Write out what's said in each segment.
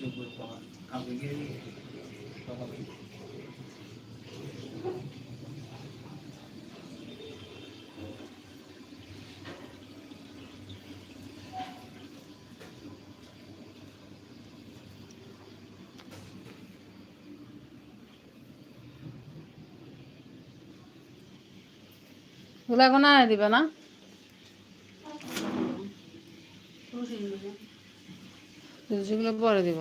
যোগ্য পাওয়া কাউকে গিয়ে হবে ওগুলো এখন দিবে না? সেগুলো পরে দিব।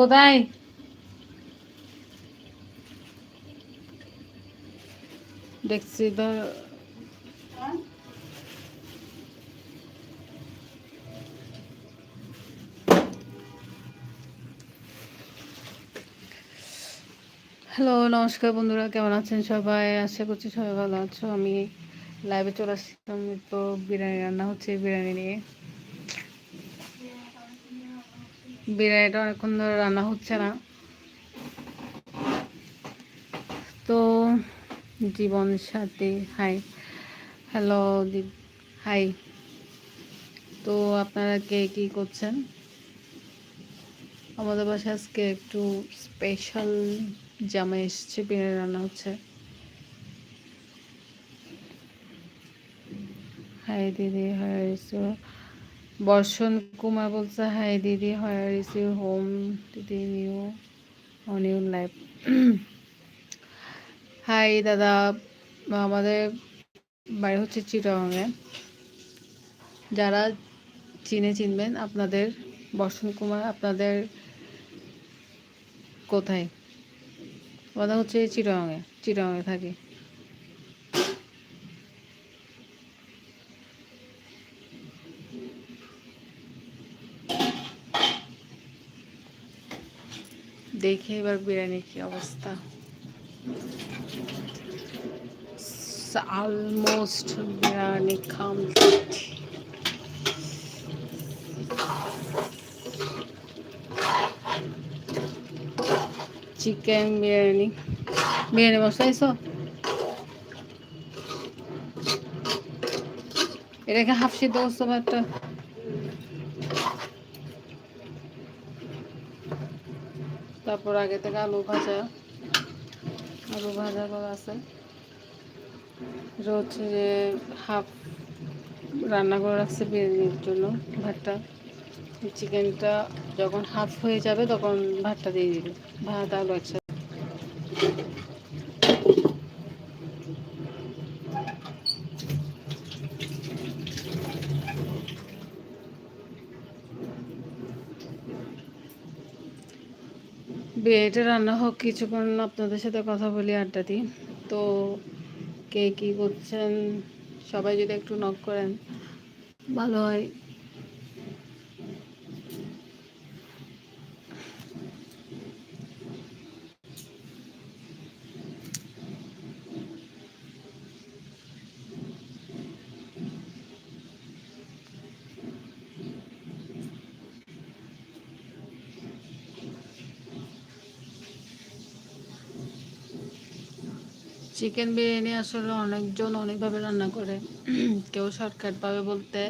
কোথায়? দেখছি তো হ্যালো নমস্কার বন্ধুরা, কেমন আছেন সবাই? আশা করছি সবাই ভালো আছো। আমি লাইভে চলে আসছিলাম তো বিরিয়ানি রান্না হচ্ছে, বিরিয়ানি নিয়ে। বিরিয়ানিটা অনেকক্ষণ ধরে রান্না হচ্ছে না। তো জীবন সাথী হাই হ্যালো দীপ হাই তো আপনারা কে কী করছেন? আমাদের বাসায় আজকে একটু স্পেশাল জামা এসছে বিরিয়ানি রান্না হচ্ছে। হাই দিদি ইসু বর্ষণ কুমার বলছে হাই দিদি হায়ার ইসু হোম দিদি নিউ অন ইউ লাইফ। হাই দাদা, আমাদের বাড়ি হচ্ছে চিটাগাঙে। যারা চিনে চিনবেন, আপনাদের বর্ষণ কুমার আপনাদের কোথায়? কথা হচ্ছে চিটাগাঙে চিটাগাঙে থাকি। দেখে এবার বিরিয়ানির কি অবস্থা। Almost biryani complete chicken biryani biryani masala এসো এটাকে হাফ সিদ্ধ করতে একটা তারপর আগে থেকে আলু ভাজা আলু ভাজা করা আছে যে হাফ রান্না করে রাখছে বিরিয়ানির জন্য ভাতটা চিকেনটা যখন হাফ হয়ে যাবে তখন ভাতটা দিয়ে দিবে। ভাত, আলু একসাথে বিয়েটা রান্না হোক, কিছুক্ষণ আপনাদের সাথে কথা বলি, আড্ডা দিই। তো কে কী করছেন, সবাই যদি একটু নক করেন, ভালো হয়। চিকেন বিরিয়ানি আসলে অনেকজন অনেকভাবে রান্না করে। কেউ শর্টকাটভাবে বলতে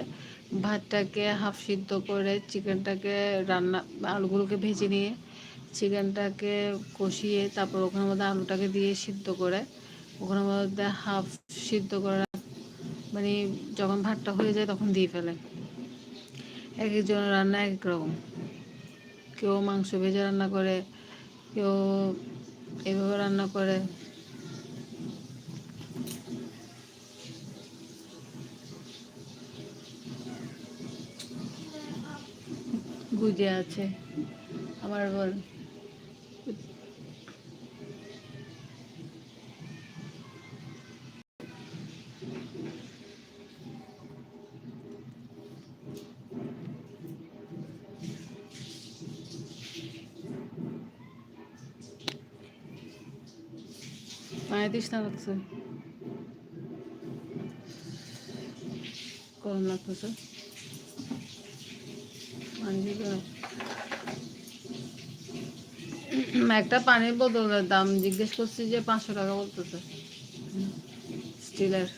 ভাতটাকে হাফ সিদ্ধ করে চিকেনটাকে রান্না, আলুগুলোকে ভেজে নিয়ে চিকেনটাকে কষিয়ে তারপর ওখানের মধ্যে আলুটাকে দিয়ে সিদ্ধ করে, ওখানের মধ্যে হাফ সিদ্ধ করা মানে যখন ভাতটা হয়ে যায় তখন দিয়ে ফেলে। এক একজনের রান্না এক এক রকম কেউ মাংস ভেজে রান্না করে, কেউ এভাবে রান্না করে। গুজে আছে। আমার বোন করোনা তো স্যার একটা পানির বোতলের দাম জিজ্ঞেস করছি যে পাঁচশো টাকা বলতেছে স্টিলের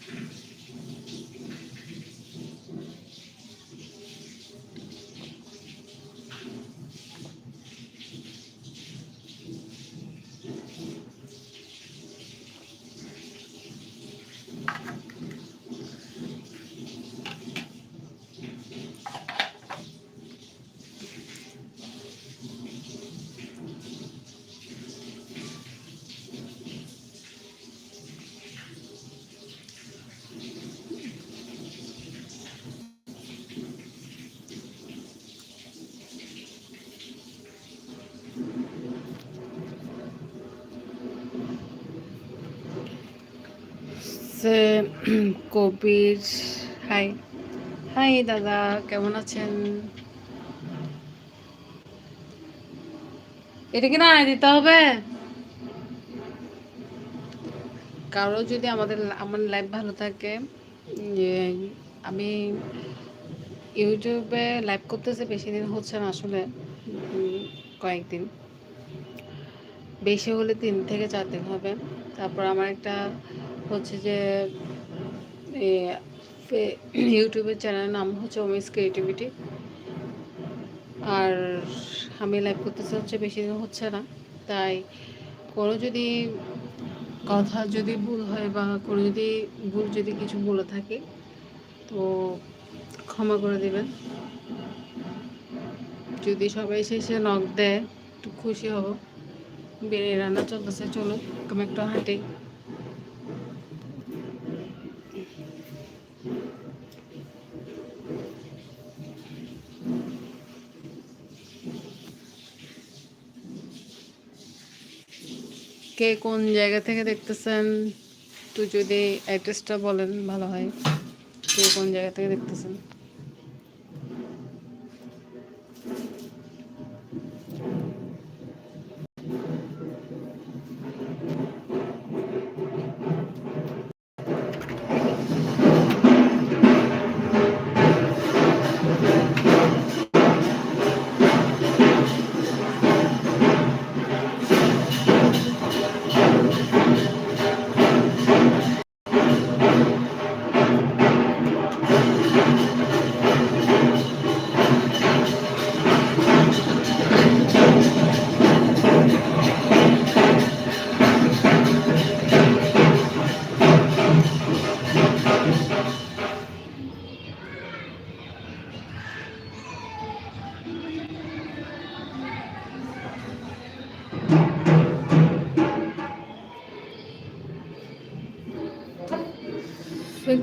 কবির, হাই। হাই দাদা, কেমন আছেন? এটা কি না দিতে হবে? কারও যদি আমাদের আমার লাইফ ভালো থাকে আমি ইউটিউবে লাইভ করতেছে বেশি দিন হচ্ছে না আসলে। কয়েকদিন। বেশি হলে তিন থেকে চার দিন হবে। তারপর আমার একটা হচ্ছে যে ইউটিউবের চ্যানেলের নাম হচ্ছে ওমিস ক্রিয়েটিভিটি। আর আমি লাইভ করতেছে হচ্ছে বেশি দিন হচ্ছে না। তাই কোনো যদি কথা যদি ভুল হয় বা কোনো যদি ভুল যদি কিছু বলে থাকে, তো ক্ষমা করে দেবেন। যদি সবাই শেষে নখ দেয়, একটু খুশি হব। বেড়ে রান্না চলতেছে চলো আমি একটু হাঁটি। কে কোন জায়গা থেকে দেখতেছেন? একটু যদি অ্যাড্রেসটা বলেন, ভালো হয়। কে কোন জায়গা থেকে দেখতেছেন?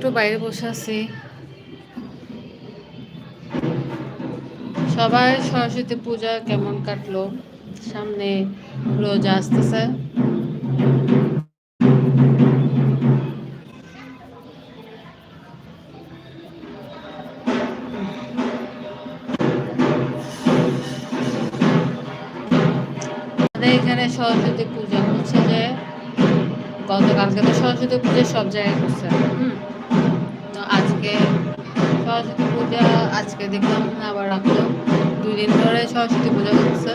একটু বাইরে বসে আছি। সবাই সরস্বতী পূজা কেমন কাটলো? সামনে রোজা আসতেছে। এখানে সরস্বতী পূজা হচ্ছে যে, গতকালকে তো সরস্বতী পূজা সব জায়গায় করছে। হুম সরস্বতী পূজা আজকে দেখলাম আবার রাখল দুই দিন ধরে সরস্বতী পূজা হচ্ছে।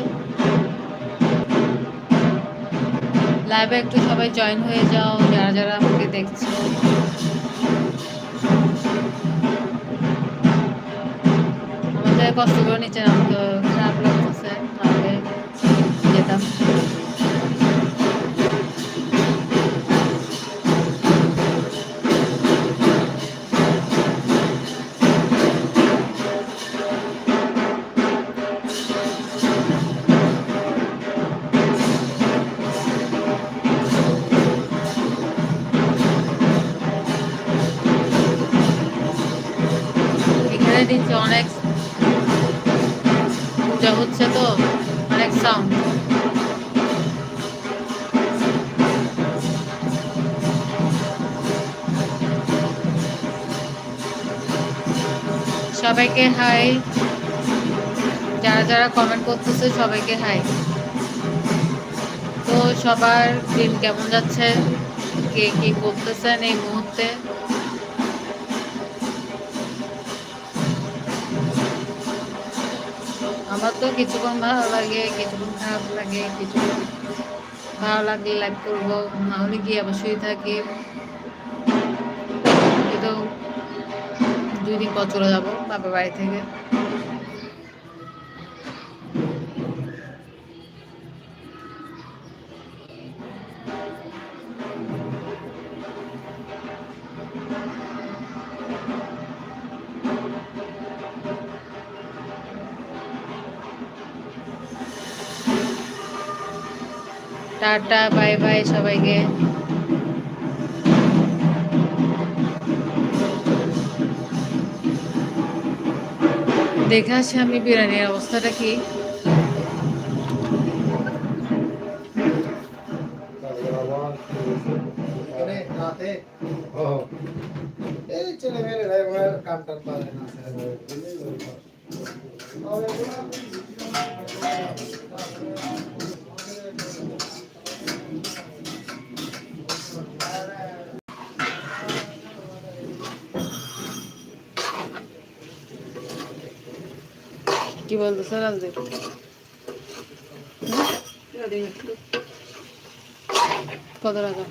লাইভে একটু সবাই জয়েন হয়ে যাও, যারা যারা আমাকে দেখছ। আমাদের কষ্ট করে নিচে নামতে খারাপ লাগতেছে যেতাম। হচ্ছে তো অনেক সাউন্ড সবাইকে হাই যারা যারা কমেন্ট করতেছে সবাইকে হাই তো সবার দিন কেমন যাচ্ছে? কে কি করতেছেন এই মুহূর্তে? আমার তো কিছুক্ষণ ভালো লাগে, কিছুক্ষণ খারাপ লাগে, কিছুক্ষণ ভালো লাগলে লাইক করব না হলে গিয়ে আবার শুয়ে থাকি। দুই দিন পর চলে যাব বাবার বাড়ি থেকে। টাটা বাই বাই সবাইকে। দেখে আসি আমি বিরিয়ানির অবস্থাটা কি? এখানে রাতে এই ছেলে মেয়েরা এবার কাম টাম পারে না কি বলতেছে রাজদীপ কত টাকা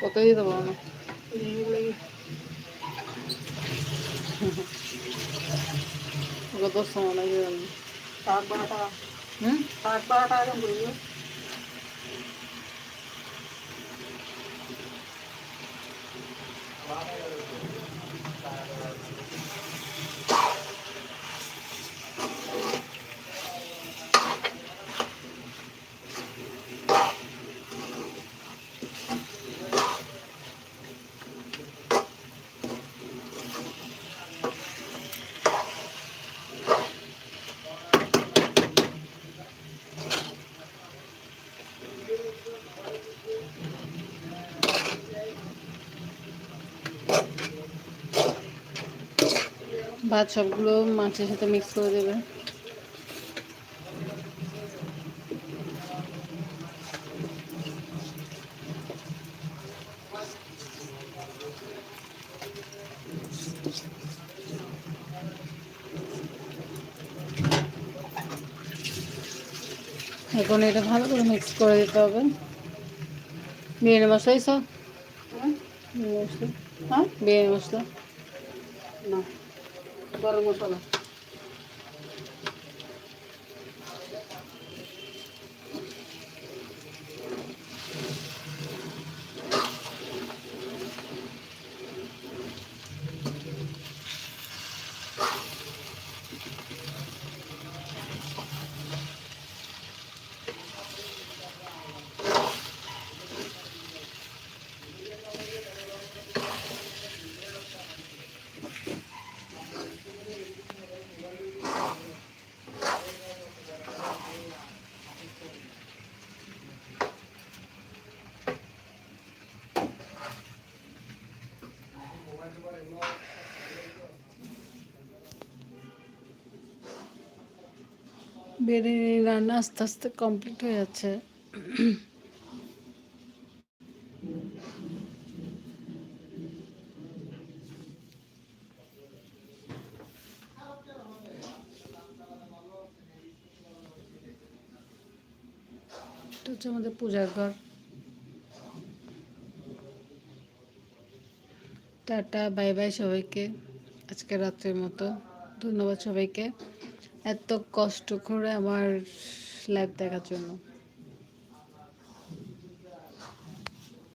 কত দিতে পারো না ওকে দশ সময় লাগে হুম ভাত সবগুলো মাছের সাথে মিক্স করে দেবে। এখন এটা ভালো করে মিক্স করে দিতে হবে। বিরিয়ানি মশলা সব বিরিয়ানি মশলা। হ্যাঁ? বিরিয়ানি মশলা। গরম মশলা বিরিয়ানি রান্না আস্তে আস্তে কমপ্লিট হয়ে যাচ্ছে। হচ্ছে আমাদের পূজার ঘর। টাটা, বাই বাই সবাইকে। আজকে রাত্রের মতো। ধন্যবাদ সবাইকে। এত কষ্ট করে আমার লাইভ দেখার জন্য।